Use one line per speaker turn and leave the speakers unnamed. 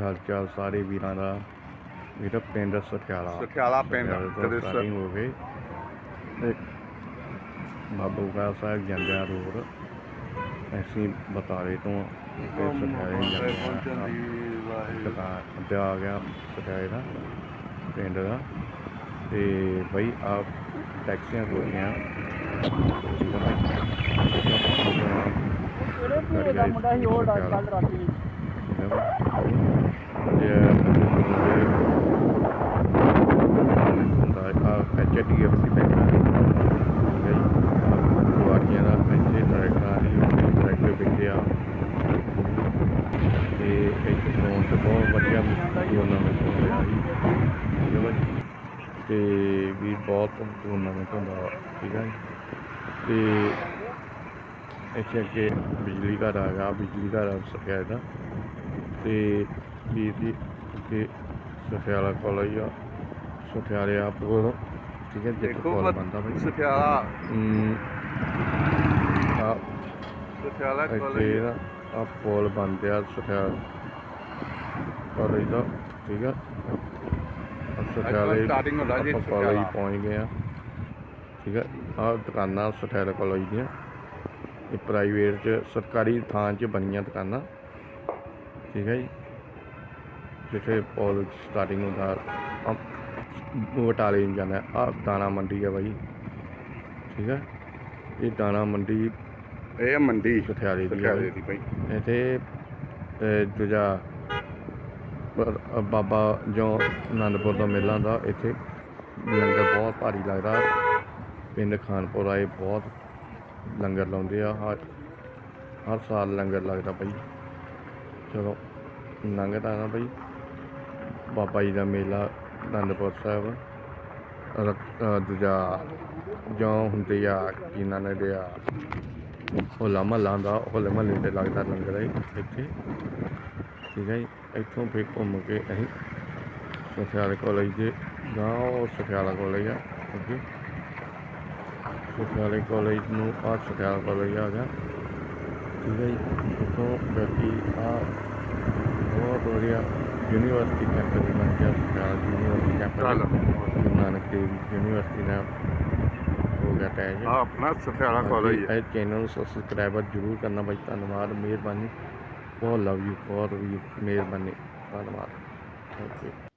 ਹਾਲ ਚਾਲ ਸਾਰੇ ਵੀਰਾਂ ਦਾ? ਮੇਰਾ ਪਿੰਡ ਸਠਿਆਲਾ
ਸਠਿਆਲਾ ਪਿੰਡ ਕਦੇ
starting ਹੋ ਗਏ। ਬਾਬੂ ਕਾ ਸਾਹਿਬ ਜਾਂਦਿਆਂ ਰੋਡ। ਅਸੀਂ ਬਤਾਲੇ ਤੋਂ ਜਾਂਦੇ ਆ ਦੁਕਾਨ ਤੇ ਆ ਗਿਆ ਦਾ ਪਿੰਡ ਦਾ। ਤੇ ਬਈ ਆ ਟੈਕਸੀਆਂ ਠੀਕ
ਮੁੰਡਾ ਉਹ ਕੱਲ ਰਾਤੀ
ਐਚਡੀਐਫਸੀ ਬੈਂਕ ਦਾ ਇੱਥੇ ਆ ਰਹੀ ਤੇ ਤੇ ਬਹੁਤ ਵਧੀਆ ਟੂਰਨਾਮੈਂਟ ਹੋ ਰਿਹਾ ਤੇ ਵੀ ਬਹੁਤ ਟੂਰਨਾਮੈਂਟ ਹੁੰਦਾ ਠੀਕ ਹੈ। ਤੇ ਇੱਥੇ ਅੱਗੇ ਬਿਜਲੀ ਘਰ ਆ ਗਿਆ ਬਿਜਲੀ ਘਰ ਆ ਸਕਿਆ ਦਾ ਤੇ ਵੀਰ ਦੀ ਅੱਗੇ ਸਠਿਆਲਾ ਕਾਲਜ ਆ ਸਠਿਆਲੇ ਆ ਪੁਲ ਠੀਕ ਹੈ
ਦੇਖੋ
ਪੁਲ ਬੰਦਾ ਬਈ।
ਸਠਿਆਲਾ
ਹਮ, ਆ
ਸਠਿਆਲਾ
ਇੱਥੇ
ਕਾਲਜ
ਆ ਪੁਲ ਬਣਦਿਆ ਸਠਿਆਲ ਕਾਲਜ ਦਾ ਠੀਕ ਆ ਆਹ ਸਠਿਆਲੇ
starting ਹੁੰਦਾ ਜੀ
ਆਪਾਂ
ਸਠਿਆਲਾ।
ਪਹੁੰਚ ਗਏ ਆ ਠੀਕ ਆ ਆ ਦੁਕਾਨਾਂ ਸਠਿਆਲਾ ਕਾਲਜ ਦੀਆਂ। ਇਹ ਪ੍ਰਾਈਵੇਟ ਚ ਸਰਕਾਰੀ ਥਾਂ 'ਚ ਬਣੀਆਂ ਦੁਕਾਨਾਂ। ਠੀਕ ਹੈ ਜੀ। ਜਿੱਥੇ ਪੁਲ ਸਟਾਰਟਿੰਗ ਹੁੰਦਾ ਆ ਬਟਾਲੇ ਨੂੰ ਜਾਣਾ ਆ ਦਾਣਾ ਮੰਡੀ ਆ ਬਾਈ। ਠੀਕ ਹੈ। ਇਹ ਦਾਣਾ ਮੰਡੀ
ਇਹ ਮੰਡੀ।
ਸਠਿਆਲੇ ਦੀ
ਭਾਈ
ਇੱਥੇ ਦੂਜਾ ਬਾਬਾ ਜੋ ਆਨੰਦਪੁਰ ਦਾ ਮੇਲਾ ਹੁੰਦਾ। ਇੱਥੇ ਲੰਗਰ ਬਹੁਤ ਭਾਰੀ ਲੱਗਦਾ। ਪਿੰਡ ਖਾਨਪੁਰ ਆਏ ਬਹੁਤ ਲੰਗਰ ਲਾਉਂਦੇ ਆ, ਹਰ ਹਰ ਸਾਲ ਲੰਗਰ ਲੱਗਦਾ ਭਾਈ ਚਲੋ ਲੰਗਰ ਨਾ ਭਾਈ ਬਾਬਾ ਜੀ ਦਾ ਮੇਲਾ, ਅਨੰਦਪੁਰ ਸਾਹਿਬ। ਦੂਜਾ ਜਾਂ ਹੁੰਦੇ ਆ, ਕੀ ਨਾਂ ਨੇ ਆ? ਹੋਲਾ ਮਹੱਲਾ ਦਾ ਹੋਲੇ ਮਹੱਲੇ ਤੇ ਲੱਗਦਾ ਲੰਗਰ ਹੈ ਇੱਥੇ। ਠੀਕ ਹੈ ਜੀ, ਇੱਥੋਂ ਫਿਰ ਘੁੰਮ ਕੇ ਅਸੀਂ ਸਠਿਆਲੇ ਕਾਲਜ ਦੇ ਗਾਂ ਉਹ ਸਠਿਆਲਾ ਕਾਲਜ ਆ ਅੱਗੇ ਸਠਿਆਲੇ ਕਾਲਜ ਨੂੰ ਆ ਸਠਿਆਲਾ ਕਾਲਜ ਆ ਗਿਆ। ਠੀਕ ਹੈ ਜੀ। ਉੱਥੋਂ ਬਾਕੀ ਆ ਬਹੁਤ ਵਧੀਆ ਯੂਨੀਵਰਸਿਟੀ ਕੈਂਪਸ ਬਣ ਗਿਆ Sathiala university campus Guru Nanak Dev university ਨਾਲ ਹੋ ਗਿਆ ਅਟੈਚ
ਆ ਆਪਣਾ ਸਠਿਆਲਾ ਕਾਲਜ ਹੈ
ਇਹ ਚੈਨਲ ਨੂੰ ਸਬਸਕ੍ਰਾਈਬਰ ਜ਼ਰੂਰ ਕਰਨਾ ਬਾਈ ਧੰਨਵਾਦ ਮਿਹਰਬਾਨੀ। ਬਹੁਤ ਲਵ ਯੂ ਬਹੁਤ ਵੀ ਮਿਹਰਬਾਨੀ ਧੰਨਵਾਦ। ਓਕੇ